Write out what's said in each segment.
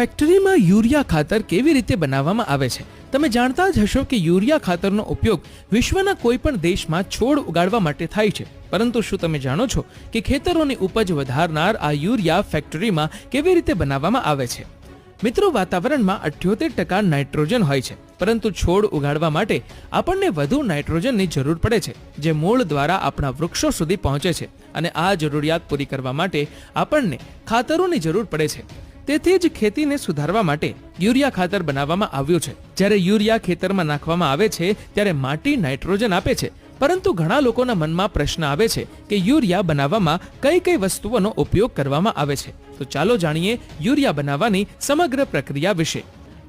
ફેક્ટરીમાં યુરિયા ખાતર કેવી રીતે બનાવવામાં આવે છે? તમે જાણતા જ હશો કે યુરિયા ખાતરનો ઉપયોગ વિશ્વના કોઈ પણ દેશમાં છોડ ઉગાડવા માટે થાય છે. પરંતુ શું તમે જાણો છો કે ખેતરોની ઉપજ વધારનાર આ યુરિયા ફેક્ટરીમાં કેવી રીતે બનાવવામાં આવે છે? મિત્રો, વાતાવરણમાં અઠ્યોતેર ટકા નાઇટ્રોજન હોય છે. પરંતુ છોડ ઉગાડવા માટે આપણને વધુ નાઇટ્રોજનની જરૂર પડે છે, જે મૂળ દ્વારા આપણા વૃક્ષો સુધી પહોંચે છે. અને આ જરૂરિયાત પૂરી કરવા માટે આપણને ખાતરોની જરૂર પડે છે. તેથી જ ખેતીને સુધારવા માટે યુરિયા ખાતર બનાવવામાં આવ્યું છે. જ્યારે યુરિયા ખેતરમાં નાખવામાં આવે છે, ત્યારે માટી નાઇટ્રોજન આપે છે. પરંતુ ઘણા લોકોના મનમાં પ્રશ્ન આવે છે કે યુરિયા બનાવવામાં કઈ કઈ વસ્તુઓનો ઉપયોગ કરવામાં આવે છે. તો ચાલો જાણીએ યુરિયા બનાવવાની સમગ્ર પ્રક્રિયા વિશે.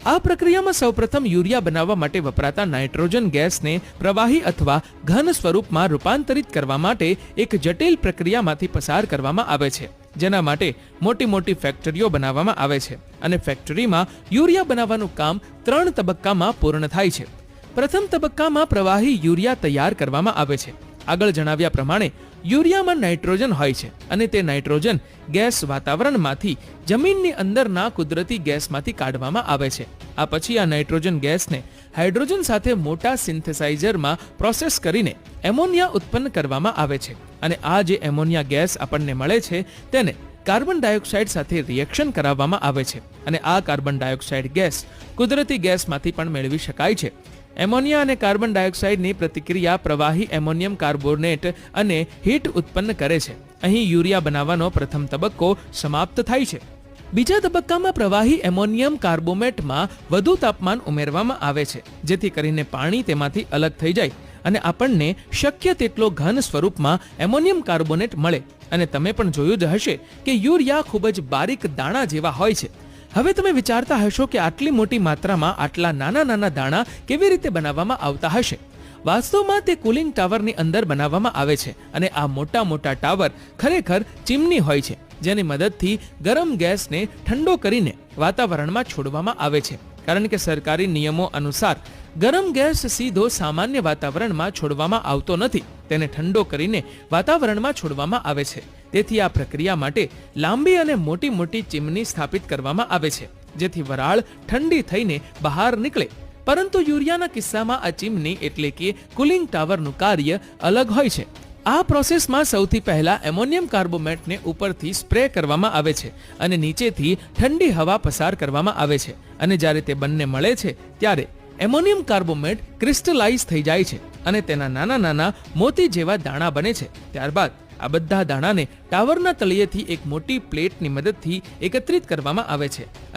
આ પ્રક્રિયામાં સૌપ્રથમ યુરિયા બનાવવા માટે વપરાતા નાઇટ્રોજન ગેસને પ્રવાહી અથવા ઘન સ્વરૂપમાં રૂપાંતરિત કરવા માટે એક જટિલ પ્રક્રિયામાંથી પસાર કરવામાં આવે છે. જેના માટે મોટી મોટી ફેક્ટરીઓ બનાવવામાં આવે છે. અને ફેક્ટરીમાં યુરિયા બનાવવાનું કામ ત્રણ તબક્કામાં પૂર્ણ થાય છે. પ્રથમ તબક્કામાં પ્રવાહી યુરિયા તૈયાર કરવામાં આવે છે. આગળ જણાવ્યા પ્રમાણે, યુરિયામાં નાઇટ્રોજન હોય છે અને તે નાઇટ્રોજન ગેસ વાતાવરણમાંથી જમીનની અંદરના કુદરતી ગેસમાંથી કાઢવામાં આવે છે. આ પછી આ નાઇટ્રોજન ગેસને હાઇડ્રોજન સાથે મોટા સિન્થેસાઇઝરમાં પ્રોસેસ કરીને એમોનિયા ઉત્પન્ન કરવામાં આવે છે અને આ જે એમોનિયા ગેસ આપણને મળે છે તેને કાર્બન ડાયોક્સાઇડ સાથે રિએક્શન કરાવવામાં આવે છે અને આ કાર્બન ડાયોક્સાઇડ ગેસ કુદરતી ગેસમાંથી પણ મેળવી શકાય છે. એમોનિયા અને કાર્બન ડાયોક્સાઇડની પ્રતિક્રિયા પ્રવાહી એમોનિયમ કાર્બોનેટ અને હીટ ઉત્પન્ન કરે છે. અહીં યુરિયા બનાવવાનો પ્રથમ તબક્કો સમાપ્ત થાય છે. બીજા તબક્કામાં પ્રવાહી એમોનિયમ કાર્બોમેટમાં વધુ તાપમાન ઉમેરવામાં આવે છે, જેથી કરીને પાણી તેમાંથી અલગ થઈ જાય અને આપણને શક્ય તેટલો ઘન સ્વરૂપમાં એમોનિયમ કાર્બોનેટ મળે. અને તમે પણ જોયું જ હશે કે યુરિયા ખૂબ જ બારીક દાણા જેવા હોય છે. હવે તમે વિચારતા હશો કે આટલી મોટી માત્રામાં આટલા નાના નાના દાણા કેવી રીતે બનાવવામાં આવતા હશે? વાસ્તવમાં તે કુલિંગ ટાવરની અંદર બનાવવામાં આવે છે અને આ મોટા મોટા ટાવર ખરેખર ચીમની હોય છે, જેની મદદથી ગરમ ગેસને ઠંડો કરીને વાતાવરણમાં છોડવામાં આવે છે. કારણ કે સરકારી નિયમો અનુસાર ગરમ ગેસ સીધો સામાન્ય વાતાવરણમાં છોડવામાં આવતો નથી. તેને ઠંડો કરીને વાતાવરણમાં છોડવામાં આવે છે. તેથી આ પ્રક્રિયા માટે લાંબી અને મોટી મોટી ચીમની સ્થાપિત કરવામાં આવે છે, જેથી વરાળ ઠંડી થઈને બહાર નીકળે. પરંતુ યુરિયાના કિસ્સામાં આ ચીમની એટલે કે કુલિંગ ટાવરનું કાર્ય અલગ હોય છે. આ પ્રોસેસમાં સૌથી પહેલા એમોનિયમ કાર્બોમેટને ઉપરથી સ્પ્રે કરવામાં આવે છે અને નીચેથી ઠંડી હવા પસાર કરવામાં આવે છે. અને જ્યારે તે બંને મળે છે, ત્યારે એમોનિયમ કાર્બોમેટ ક્રિસ્ટલાઇઝ થઈ જાય છે અને તેના નાના નાના મોતી જેવા દાણા બને છે. ત્યારબાદ આ બધા દાણાને ટાવરના તળિયેથી એક મોટી પ્લેટની મદદથી એકત્રિત કરવામાં આવે છે.